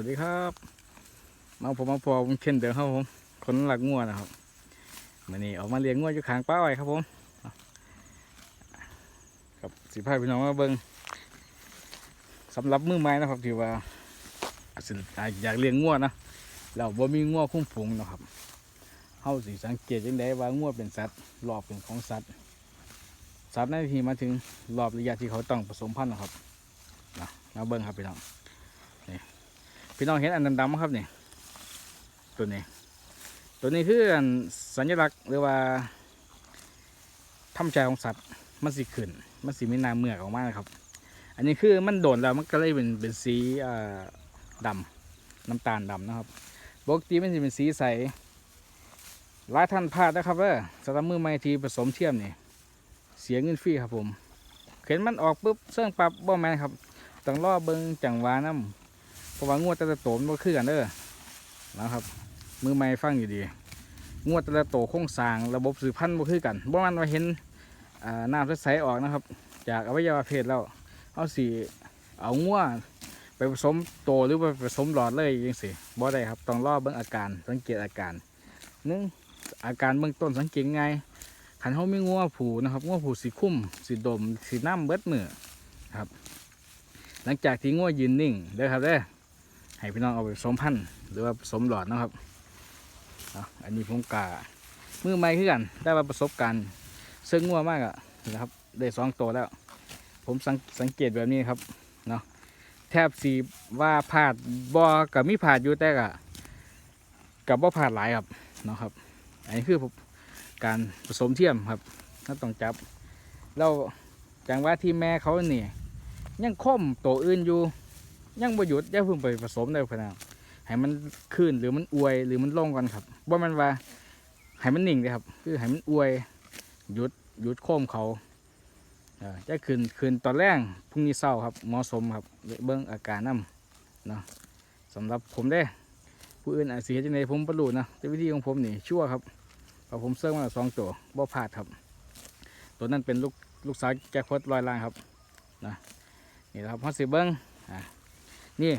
วัสดีครับมาผมมาพอผมเช่นเดิมครับผมคนหลักงัวนะครับวันนี้ออกมาเลี้ยงงัวอยู่ขางป้าไว้ครับผมกับสิพาพี่น้องมาเบิ้งสำหรับมือไม้นะครับที่ว่าอยากเลี้ยงงัวนะแล้วบ่มีงัวคุ้มฝูงนะครับเฮาสิสังเกตยังไงว่างัวเป็นสัตว์รอบเป็นของสัตว์สัตว์ในที่มาถึงรอบระยะที่เขาต้องผสมพันธุ์นะครับนะมาเบิ้งครับพี่น้อง พี่น้องเห็นอันดำๆไหมครับเนี่ยตัวนี้ ตัวนี้คืออันสัญลักษณ์หรือว่าทำใจของสัตว์มันสีขึ้นมันสีไม่นาเมือกออกมานะครับ อันนี้คือมันโดนแล้วมันก็เลยเป็นเป็นสีอ่าดำน้ำตาลดำนะครับปกติมันจะเป็นสีใสหลายท่านพลาดนะครับเออสำหรับมือใหม่ทีผสมเทียมนี่เสียเงินฟรีครับผมเห็นมันออกปุ๊บเสื่องปรับบ่แมนครับต้องรอเบิงจังหวะน้ำ เพราะว่างวดแต่ละโตมันบ่คือกันเด้อนะครับ มือไม่ฟังอยู่ดี งวดแต่ละโตโครงสร้างระบบสืบพันธุ์บ่คือกันบ่มันว่าเห็นน้ำใสๆออกนะครับ จากอวัยวะเพศแล้วเอาสิเอางัวไปผสมโตหรือไปผสมหลอดเลยยังสิบ่ได้ครับต้องรอเบิ่งอาการสังเกตอาการนึ่งอาการเบื้องต้นสังเกตไงขันเขาไมีงัวผูนะครับงัวผูสีคุ้มสีดมสีน้ำเบิดมือครับ หลังจากที่งัวยืนนิ่งเด้อครับเด้อ ให้พี่น้องเอาไปสมพันธุ์หรือว่าสมหลอดนะครับอันนี้ผมกามือใหม่ขึ้นกันได้มาประสบการณ์ซึ่งงัวมากอะนะครับได้สองตัวแล้ว ผมสังสังเกตแบบนี้ครับเนาะแทบสีว่าผาดบอกัมีผาดอยู่แต่กะกับบ่ผาดหลายครับเนาะครับ อันนี้คือการผสมเทียมครับถ้าต้องจับแล้วจังว่าที่แม่เขาเนี่ยังคมตัวอื่นอยู่ ยังบ่หยุดอย่าเพิ่งไปผสมได้พะนะให้มันขึ้นหรือมันอวยหรือมันลงก่อนครับว่ามันว่าให้มันนิ่งเลยครับ คือให้มันอวยหยุดหยุดโค้มเขาจะขึ้นขึ้นตอนแรกพรุ่งนี้เศร้าครับเหมาะสมครับเบิ้องอาการน้ำเนาะสำหรับผมได้ผู้อื่นอาจสิเฮ็ดจังไดผมบ่รู้นะแต่วิธีของผมนี่ชั่วครับพราะผมเซิร์มาสองตัวบ่พลาดครับ ตัวนั้นเป็นลูกลูกสาวแจ็คพอตลอยล่างครับนะนี่ครับฮอตสิเบิ้งอ่า นี่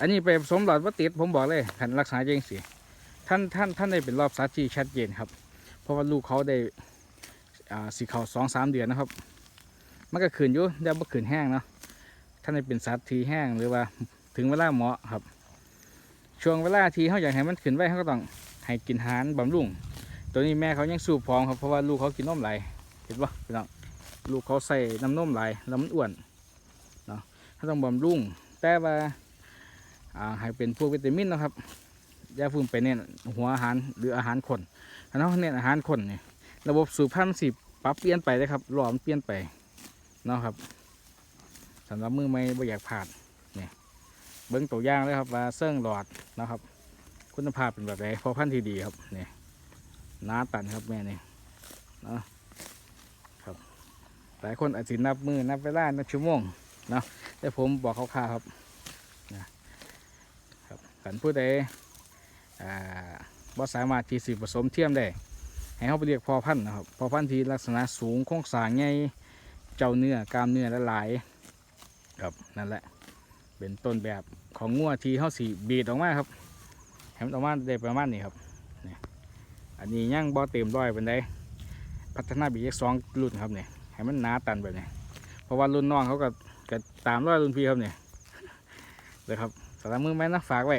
อันนี้ไปผสมหลอดวัติดผมบอกเลยขันรักษาจริงสิท่านท่านท่านได้เป็นรอบสัดที่ชัดเจนครับ เพราะว่าลูกเขาได้สีเขาสองสามเดือนนะครับ มันก็ขืนอยู่เดี๋ยวมันขืนแห้งเนาะท่านได้เป็นสัตว์ที่แห้งหรือว่าถึงเวลาเหมาะครับ ช่วงเวลาที่เขาอยากให้มันขืนไว้เขาก็ต้องให้กินอาหารบำรุงตัวนี้แม่เขายังสูบพร้อมครับเพราะว่าลูกเขากินนมไหลเห็นปะพี่น้องลูกเขาใส่น้ำนมไหลแล้วมันอ้วนเนาะเขาต้องบำรุง แต่ว่าอ่าให้เป็นพวกวิตามินนะครับย่าเพิ่งไปเน้นหัวอาหารหรืออาหารคนถ้าเราเน้นอาหารคนเนี่ยระบบสูบพันธุ์สิปรับเปลี่ยนไปเลยครับหลอมเปลี่ยนไปเนาะครับสำหรับมือไม่บ่อยากผ่านนี่ยเบิ้งตัวอย่างเลยครับว่าเสื่องหลอดนะครับ คุณภาพเป็นแบบไหนพอพันธุ์ที่ดีครับเนี่หน้าตันครับแม่เนี่เนะครับหลายคนอาจจะนับมือนับเวลานับชั่วโมง เนาะแต่ผมบอกคร่าวๆครับกันผู้ใดอ่าบ่สามารถที่สิผสมเทียมได้ให้เขาไปเรียกพอพันธุ์นะครับพอพันธุ์ที่ลักษณะสูงโครงสางใหญ่เจ้าเนื้อกล้ามเนื้อละลายครับนั่นแหละเป็นต้นแบบของงัวที่เขาสีบีดออกมาครับให้มันออกมาได้ประมาณนี้ครับนี่อันนี้ยังบ่เต็มร้อยเป็นไดพัฒนาบีกสองรุ่นครับเนี่ยให้มันหนาตันแบบนี้เพราะว่ารุ่นน้องเขาก็ ก็ตามร้อยรุ่นพี่ครับเนี่ยเลยครับสำหรับมือไม้นะฝากไว้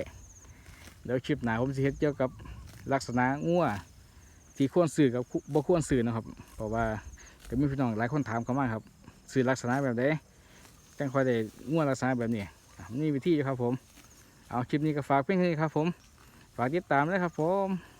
เดี๋ยวคลิปหน้าผมจะเฮ็ดเกี่ยวกับลักษณะงัวที่ควรสื่อกับบ่ควรสื่อนะครับ เพราะว่าก็มีพี่น้องหลายคนถามเข้ามาครับสื่อลักษณะแบบใดจังคอยได้งัวลักษณะแบบนี้นี่วิธีอยู่ครับผม เอาคลิปนี้ก็ฝากเพียงเท่านี้ครับผม ฝากติดตามเลยครับผม